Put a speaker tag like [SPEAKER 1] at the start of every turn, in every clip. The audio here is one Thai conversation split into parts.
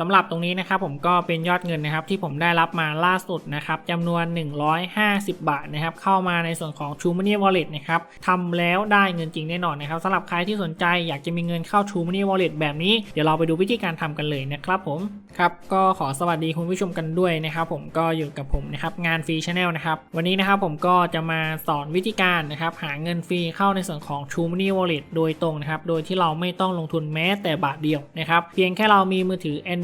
[SPEAKER 1] สำหรับตรงนี้นะครับผมก็เป็นยอดเงินนะครับที่ผมได้รับมาล่าสุดนะครับจำนวน 150 บาทนะครับเข้ามาในส่วนของ True Money Wallet นะครับทำแล้วได้เงินจริงแน่นอนนะครับสำหรับใครที่สนใจอยากจะมีเงินเข้า True Money Wallet แบบนี้เดี๋ยวเราไปดูวิธีการทำกันเลยนะครับผมครับก็ขอสวัสดีคุณผู้ชมกันด้วยนะครับผมก็อยู่กับผมนะครับงานฟรีชาแนลนะครับวันนี้นะครับผมก็จะมาสอนวิธีการนะครับหาเงินฟรีเข้าในส่วนของ True Money Wallet โดยตรงนะครับโดยที่เราไม่ต้องลงทุนแม้แต่บาทเดียวนะครับเพียงแค่เรามีมือถือ Android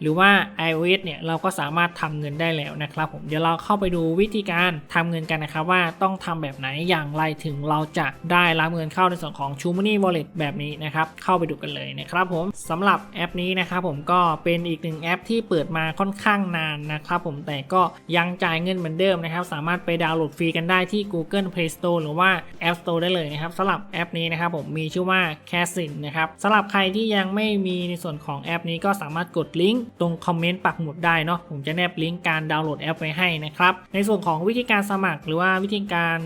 [SPEAKER 1] หรือว่า iOS เนี่ยเราก็สามารถทำเงินได้แล้วนะครับผมเดี๋ยวเราเข้าไปดูวิธีการทำเงินกันนะครับว่าต้องทำแบบไหนอย่างไรถึงเราจะได้รับเงินเข้าในส่วนของ True Money Wallet แบบนี้นะครับเข้าไปดูกันเลยนะครับผมสำหรับแอปนี้นะครับผมก็เป็นอีกหนึ่งแอปที่เปิดมาค่อนข้างนานนะครับผมแต่ก็ยังจ่ายเงินเหมือนเดิมนะครับสามารถไปดาวน์โหลดฟรีกันได้ที่ Google Play Store หรือว่า App Store ได้เลยนะครับสำหรับแอปนี้นะครับผมมีชื่อว่า c a s i n นะครับสำหรับใครที่ยังไม่มีในส่วนของแอปนี้ก็สามารถกดลิงก์ตรงคอมเมนต์ปักหมุดได้เนาะผมจะแนบลิงก์การดาวน์โหลดแอปไว้ให้นะครับในส่วนของวิธีการสมัครหรือว่าวิธีการ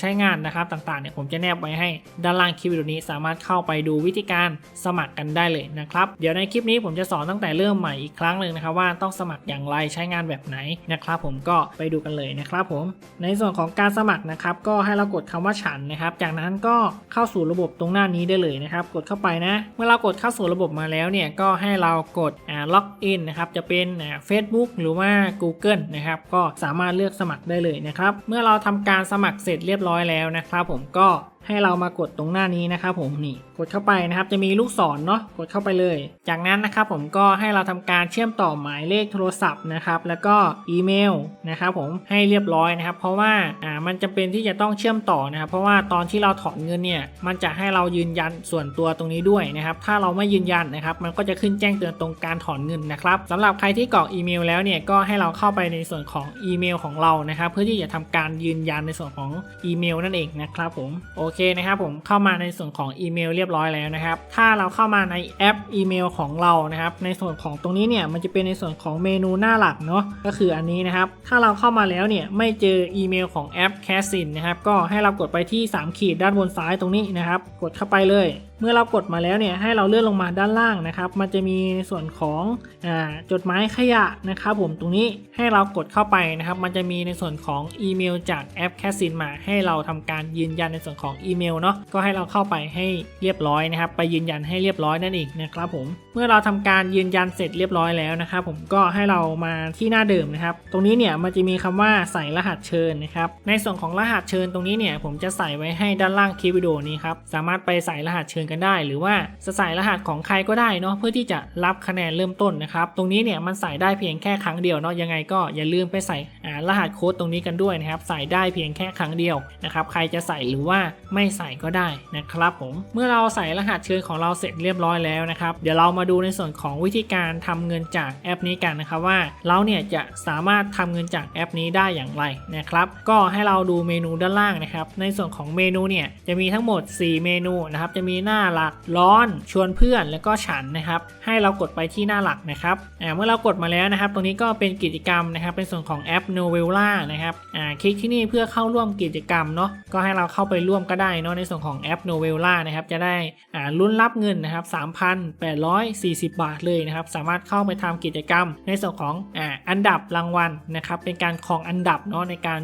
[SPEAKER 1] ใช้งานนะครับต่างๆเนี่ยผมจะแนบไว้ให้ด้านล่างคลิปวิดีโอนี้สามารถเข้าไปดูวิธีการสมัครกันได้เลยนะครับเดี๋ยวในคลิปนี้ผมจะสอนตั้งแต่เริ่มใหม่อีกครั้งหนึ่งนะครับว่าต้องสมัครอย่างไรใช้งานแบบไหนนะครับผมก็ไปดูกันเลยนะครับผมในส่วนของการสมัครนะครับก็ให้เรากดคำว่าฉันนะครับจากนั้นก็เข้าสู่ระบบตรงหน้านี้ได้เลยนะครับกดเข้าไปนะเมื่อเรากดเข้าสู่ระบบมาแล้วเนี่ยก็ให้เรากดล็อกอินนะครับจะเป็นอ่า Facebook หรือว่า Google นะครับก็สามารถเลือกสมัครได้เลยนะครับเมื่อเราทำการสมัครเสร็จเรียบร้อยแล้วนะครับผมก็ให้เรามากดตรงหน้านี้นะครับผมนี่กดเข้าไปนะครับจะมีลูกศรเนาะกดเข้าไปเลย จากนั้นนะครับผมก็ให้เราทำการเชื่อมต่อหมายเลขโทรศัพท์นะครับแล้วก็อีเมลนะครับผมให้เรียบร้อยนะครับ เพราะว่าอ่า มันจำเป็นที่จะต้องเชื่อมต่อนะครับเพราะว่าตอนที่เราถอนเงินเนี่ยมันจะให้เรายืนยันส่วนตัวตรงนี้ด้วยนะครับถ้าเราไม่ยืนยันนะครับมันก็จะขึ้นแจ้งเตือนตรงการถอนเงินนะครับสำหรับใครที่กรอกอีเมลแล้วเนี่ยก็ให้เราเข้าไปในส่วนของอีเมลของเรานะครับเพื่อที่จะทำการยืนยันในส่วนของอีเมลนั่นเองนะครับผมโอเคนะครับผมเข้ามาในส่วนของอีเมลเรียบร้อยแล้วนะครับถ้าเราเข้ามาในแอปอีเมลของเรานะครับในส่วนของตรงนี้เนี่ยมันจะเป็นในส่วนของเมนูหน้าหลักเนาะก็คืออันนี้นะครับถ้าเราเข้ามาแล้วเนี่ยไม่เจออีเมลของแอปแคสซินนะครับก็ให้เรากดไปที่ 3 ขีดด้านบนซ้ายตรงนี้นะครับ กดเข้าไปเลย เมื่อเรากดมาแล้วเนี่ยให้เราเลื่อนลงมาด้านล่างนะครับ มันจะมีในส่วนของอจดหมายขยะนะครับผมตรงนี้ให้เรากดเข้าไปนะครับ มันจะมีในส่วนของอีเมลจากแอป c a s i n มา ให้เราทำการยืนยันในส่วนของอีเมลเนาะก็ให้เราเข้าไปให้เรียบร้อยนะครับ ไปยืนยันให้เรียบร้อยนั่นเองนะครับผมเมื่อเราทำการยืนยันเสร็จเรียบร้อยแล้วนะครับผมก็ให้เรามาที่หน้าเดิมนะครับ ตรงนี้เนี่ยมันจะมีคำว่าใส่รหัสเชิญนะครับในส่วนของรหัสเชิญตรงนี้เนี่ยผมจะใส่ไว้ให้ด้านล่างคลิปวิดีโอนี้ครับสามารถไปใส่รหัสเชิญกันได้ หรือว่าจะใส่รหัสของใครก็ได้เนาะเพื่อที่จะรับคะแนนเริ่มต้นนะครับ ตรงนี้เนี่ยมันใส่ได้เพียงแค่ครั้งเดียวเนาะยังไงก็อย่าลืมไปใส่รหัสโค้ดตรงนี้กันด้วยนะครับ ใส่ได้เพียงแค่ครั้งเดียวนะครับใครจะใส่หรือว่าไม่ใส่ก็ได้นะครับผมเมื่อเราใส่รหัสเชิญของเราเสร็จเรียบร้อยแล้วนะครับเดี๋ยวเรามาดูในส่วนของวิธีการทำเงินจากแอปนี้กันนะครับว่าเราเนี่ยจะสามารถทำเงินจากแอปนี้ได้อย่างไรนะครับก็ให้เราดูเมนูด้านล่างนะครับในส่วนของเมนูเนี่ยจะมีทั้งหมด 4 เมนูนะครับจะมีหน้าหลักร้อน ชวนเพื่อนแล้วก็ฉันนะครับ ให้เรากดไปที่หน้าหลักนะครับเมื่อเรากดมาแล้วนะครับ ตรงนี้ก็เป็นกิจกรรมนะครับ เป็นส่วนของแอป Novella นะครับคลิกที่นี่เพื่อเข้าร่วมกิจกรรมเนาะก็ให้เราเข้าไปร่วมก็ได้เนาะในส่วนของแอป Novella นะครับจะได้อ่าลุ้นรับเงินนะครับ 3,840 บาทเลยนะครับ สามารถเข้าไปทำกิจกรรม ในส่วนของอ,อันดับรางวัลนะครับ เป็นการครองอันดับเนาะในการ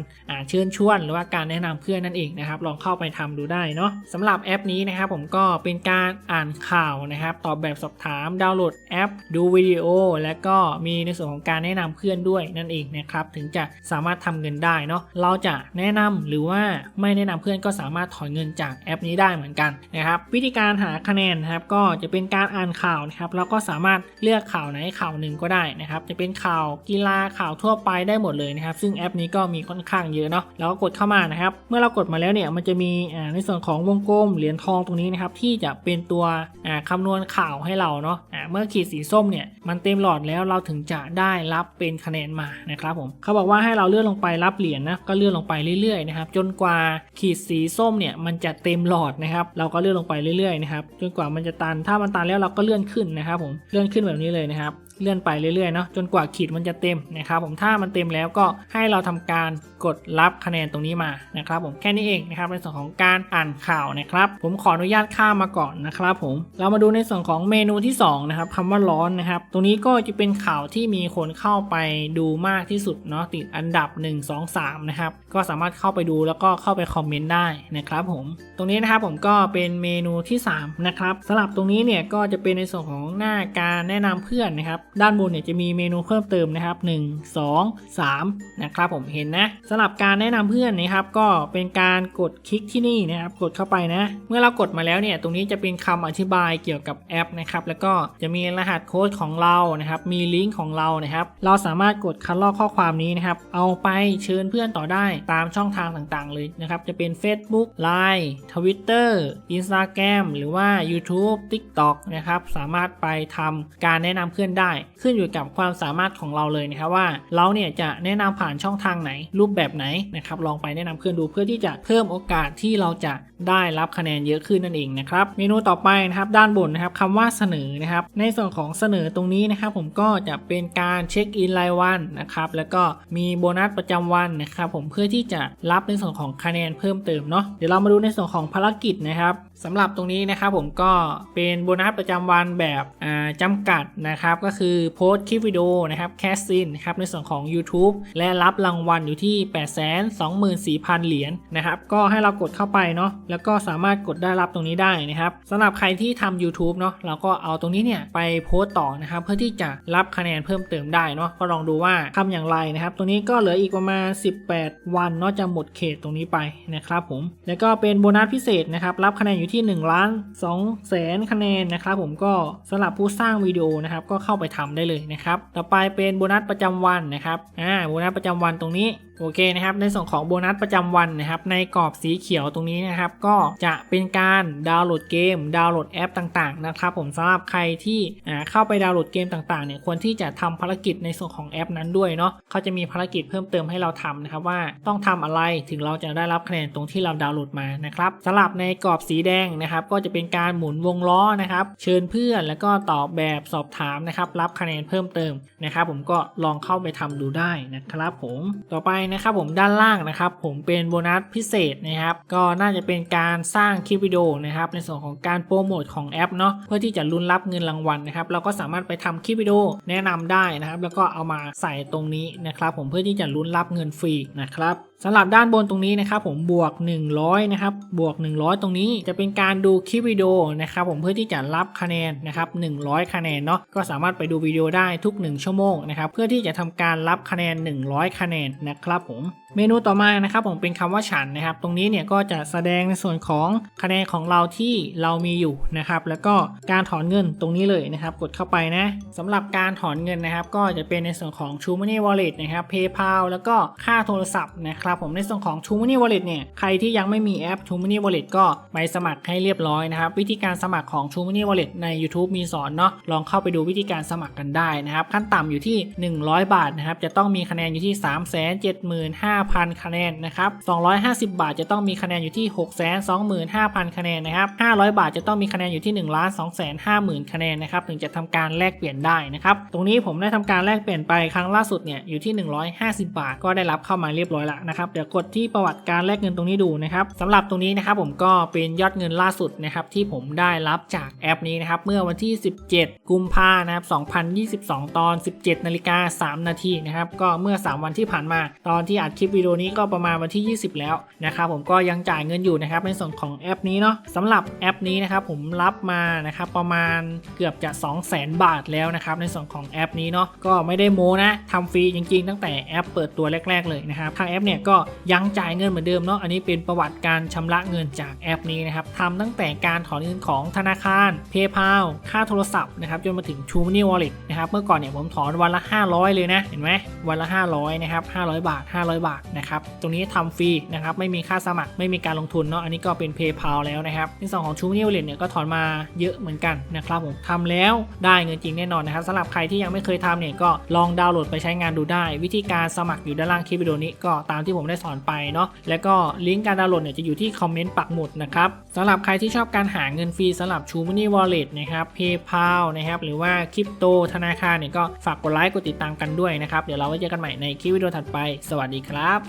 [SPEAKER 1] เชิญชวน หรือว่าการแนะนำเพื่อนนั่นเองนะครับ ลองเข้าไปทำดูได้เนาะสำหรับแอปนี้นะครับผมก็เป็นการอ่านข่าวนะครับ ตอบแบบสอบถาม ดาวน์โหลดแอป ดูวิดีโอ และก็มีในส่วนของการแนะนำเพื่อนด้วยนั่นเองนะครับ ถึงจะสามารถทำเงินได้เนาะ เราจะแนะนำหรือว่าไม่แนะนำเพื่อนก็สามารถถอนเงินจากแอปนี้ได้เหมือนกันนะครับ วิธีการหาคะแนนนะครับก็จะเป็นการอ่านข่าวนะครับเราก็สามารถเลือกข่าวไหนข่าวหนึ่งก็ได้นะครับ จะเป็นข่าวกีฬาข่าวทั่วไปได้หมดเลยนะครับ ซึ่งแอปนี้ก็มีค่อนข้างเยอะเนาะ แล้วก็กดเข้ามานะครับ เมื่อเรากดมาแล้วเนี่ยมันจะมีในส่วนของวงกลมเหรียญทองตรงนี้นะครับที่ที่จะเป็นตัวคำนวณข่าวให้เราเนาะเมื่อขีดสีส้มเนี่ยมันเต็มหลอดแล้วเราถึงจะได้รับเป็นคะแนนมานะครับผมเขาบอกว่าให้เราเลื่อนลงไปรับเหรียญนะก็เลื่อนลงไปเรื่อยๆนะครับจนกว่าขีดสีส้มเนี่ยมันจะเต็มหลอดนะครับเราก็เลื่อนลงไปเรื่อยๆนะครับจนกว่ามันจะตันถ้ามันตันแล้วเราก็เลื่อนขึ้นนะครับผมเลื่อนขึ้นแบบนี้เลยนะครับ เลื่อนไปเรื่อยๆเนาะจนกว่าขีดมันจะเต็มนะครับผมถ้ามันเต็มแล้วก็ให้เราทำการกดรับคะแนนตรงนี้มานะครับผมแค่นี้เองนะครับในส่วนของการอ่านข่าวนะครับผมขออนุญาตข้ามมาก่อนนะครับผมเรามาดูในส่วนของเมนูที่สองนะครับคำว่าร้อนนะครับตรงนี้ก็จะเป็นข่าวที่มีคนเข้าไปดูมากที่สุดเนาะติดอันดับ 1 2 3นะครับก็สามารถเข้าไปดูแล้วก็เข้าไปคอมเมนต์ได้นะครับผมตรงนี้นะครับผมก็เป็นเมนูที่3นะครับสำหรับตรงนี้เนี่ยก็จะเป็นในส่วนของหน้าการแนะนำเพื่อนนะครับด้านบนเนี่ยจะมีเมนูเพิ่มเติมนะครับ 1 2 3 นะครับผมเห็นนะสำหรับการแนะนำเพื่อนนะครับ ก็เป็นการกดคลิกที่นี่นะครับ กดเข้าไปนะ เมื่อเรากดมาแล้วเนี่ยตรงนี้จะเป็นคำอธิบายเกี่ยวกับแอปนะครับแล้วก็จะมีรหัสโค้ดของเรานะครับ มีลิงก์ของเรานะครับ เราสามารถกดคัดลอกข้อความนี้นะครับ เอาไปเชิญเพื่อนต่อได้ตามช่องทางต่างๆ เลยนะครับ จะเป็น Facebook Line Twitter Instagram หรือว่า YouTube TikTok นะครับ สามารถไปทำการแนะนำเพื่อนได้ขึ้นอยู่กับความสามารถของเราเลยนะครับว่า เราเนี่ยจะแนะนำผ่านช่องทางไหน รูปแบบไหนนะครับลองไปแนะนำเพื่อนดูเพื่อที่จะเพิ่มโอกาสที่เราจะได้รับคะแนนเยอะขึ้นนั่นเองนะครับเมนูต่อไปนะครับด้านบนนะครับคำว่าเสนอนะครับในส่วนของเสนอตรงนี้นะครับผมก็จะเป็นการเช็คอินรายวันนะครับแล้วก็มีโบนัสประจำวันนะครับผมเพื่อที่จะรับในส่วนของคะแนนเพิ่มเติมเนาะเดี๋ยวเรามาดูในส่วนของภารกิจนะครับสำหรับตรงนี้นะครับผมก็เป็นโบนัสประจำวันแบบอ่าจำกัดนะครับก็คือโพสต์คลิปวิดีโอนะครับแคสซินนะครับในส่วนของ YouTube และรับรางวัลอยู่ที่ 824,000 เหรียญนะครับก็ให้เรากดเข้าไปเนาะแล้วก็สามารถกดได้รับตรงนี้ได้นะครับสำหรับใครที่ทำ YouTube เนาะเราก็เอาตรงนี้เนี่ยไปโพสต์ต่อนะครับเพื่อที่จะรับคะแนนเพิ่มเติมได้เนาะก็ลองดูว่าทำอย่างไรนะครับตรงนี้ก็เหลืออีกประมาณ 18 วันเนาะจะหมดเขตตรงนี้ไปนะครับผมแล้วก็เป็นโบนัสพิเศษนะครับรับคะแนนอยู่ที่1ล้าน2แสนคะแนนนะครับผมก็สำหรับผู้สร้างวิดีโอนะครับก็เข้าไปทำได้เลยนะครับ ต่อไปเป็นโบนัสประจำวันนะครับ อ่า โบนัสประจำวันตรงนี้ โอเคนะครับ ในส่วนของโบนัสประจำวันนะครับ ในกรอบสีเขียวตรงนี้นะครับ ก็จะเป็นการดาวน์โหลดเกม ดาวน์โหลดแอปต่างๆ นะครับผมสำหรับใครที่อ่าเข้าไปดาวน์โหลดเกมต่างๆ เนี่ยควรที่จะทำภารกิจในส่วนของแอปนั้นด้วยเนาะเขาจะมีภารกิจเพิ่มเติมให้เราทำนะครับว่าต้องทำอะไรถึงเราจะได้รับคะแนนตรงที่เราดาวน์โหลดมานะครับสำหรับในกรอบสีแดงนะครับ ก็จะเป็นการหมุนวงล้อนะครับ เชิญเพื่อนแล้วก็ตอบแบบสอบถามนะครับรับคะแนนเพิ่มเติมนะครับผมก็ลองเข้าไปทำดูได้นะครับผมต่อไปนะครับผมด้านล่างนะครับผมเป็นโบนัสพิเศษนะครับก็น่าจะเป็นการสร้างคลิปวิดีโอนะครับในส่วนของการโปรโมทของแอปเนาะเพื่อที่จะลุ้นรับเงินรางวัลนะครับเราก็สามารถไปทำคลิปวิดีโอแนะนำได้นะครับ แล้วก็เอามาใส่ตรงนี้นะครับผมเพื่อที่จะลุ้นรับเงินฟรีนะครับสำหรับด้านบนตรงนี้นะครับผมบวก 100นะครับบวก 100 ตรงนี้จะเป็นการดูคลิปวิดีโอนะครับผมเพื่อที่จะรับคะแนนนะครับ100 คะแนนเนาะก็สามารถไปดูวิดีโอได้ทุก 1 ชั่วโมงนะครับเพื่อที่จะทำการรับคะแนน 100 คะแนนนะครับผมเมนูต่อมานะครับผมเป็นคำว่าฉันนะครับ ตรงนี้เนี่ยก็จะแสดงในส่วนของคะแนนของเราที่เรามีอยู่นะครับแล้วก็การถอนเงินตรงนี้เลยนะครับกดเข้าไปนะสำหรับการถอนเงินนะครับ ก็จะเป็นในส่วนของ True Money Wallet นะครับ PayPal แล้วก็ค่าโทรศัพท์นะครับผมในส่วนของ True Money Wallet เนี่ยใครที่ยังไม่มีแอป True Money Wallet ก็ไปสมัครให้เรียบร้อยนะครับวิธีการสมัครของ True Money Wallet ใน YouTube มีสอนเนาะลองเข้าไปดูวิธีการสมัครกันได้นะครับขั้นต่ำอยู่ที่ 100 บาทนะครับจะต้องมีคะแนนอยู่ที่ 375,000 คะแนนนะครับ250 บาทจะต้องมีคะแนนอยู่ที่ 625,000 คะแนนนะครับ500 บาทจะต้องมีคะแนนอยู่ที่ 1 2 5 0 0 0 0คะแนนนะครับถึงจะทำการแลกเปลี่ยนได้นะครับตรงนี้ผมได้ทำการแลกเปลี่ยนไปครั้งล่าสุดเนี่ยอยู่ที่ 150 บาทก็ได้รับเข้ามาเรียบร้อยแล้วนะครับเดี๋ยวกดที่ประวัติการแลกเงินตรงนี้ดูนะครับสำหรับตรงนี้นะครับผมก็เป็นยอดเงินล่าสุดนะครับที่ผมได้รับจากแอปนี้นะครับเมื่อวันที่ 17 กุมภานะครับ 2022 ตอน 17นาฬิกา3นาทีนะครับก็เมื่อ 3 วันที่ผ่านมา ตอนที่อัดคลิปวิดีโอนี้ก็ประมาณวันที่ 20 แล้วนะครับผมก็ยังจ่ายเงินอยู่นะครับในส่วนของแอปนี้เนาะสำหรับแอปนี้นะครับผมรับมานะครับประมาณเกือบจะ 200,000 บาทแล้วนะครับในส่วนของแอปนี้เนาะก็ไม่ได้โม้นะทำฟรีจริงๆ ตั้งแต่แอปเปิดตัวแรก ๆ เลยนะครับทางแอปเนี่ยก็ยังจ่ายเงินเหมือนเดิมเนาะอันนี้เป็นประวัติการชำระเงินจากแอปนี้นะครับทำตั้งแต่การถอนเงินของธนาคาร PayPal ค่าโทรศัพท์นะครับจนมาถึง True Money Wallet นะครับเมื่อก่อนเนี่ยผมถอนวันละ 500 เลยนะเห็นไหมวันละ 500นะครับ500 บาท 500 บาทนะครับตรงนี้ทำฟรีนะครับไม่มีค่าสมัครไม่มีการลงทุนเนาะอันนี้ก็เป็น PayPal แล้วนะครับในส่วนของ True Money Wallet เนี่ยก็ถอนมาเยอะเหมือนกันนะครับผมทำแล้วได้เงินจริงแน่นอนนะครับสำหรับใครที่ยังไม่เคยทำเนี่ยก็ลองดาวน์โหลดไปใช้งานดูได้ วิธีการสมัครอยู่ด้านล่างคลิปวิดีโอนี้ก็ตามที่ผมผมได้สอนไปเนาะแล้วก็ลิงก์การดาวน์โหลดเนี่ยจะอยู่ที่คอมเมนต์ปักหมุดนะครับสำหรับใครที่ชอบการหาเงินฟรีสำหรับชูมินี่วอลเล็ตนะครับ PayPal นะครับหรือว่าคริปโตธนาคารเนี่ยก็ฝากกดไลค์กดติดตามกันด้วยนะครับ เดี๋ยวเราไว้เจอกันใหม่ในคลิปวิดีโอถัดไป สวัสดีครับ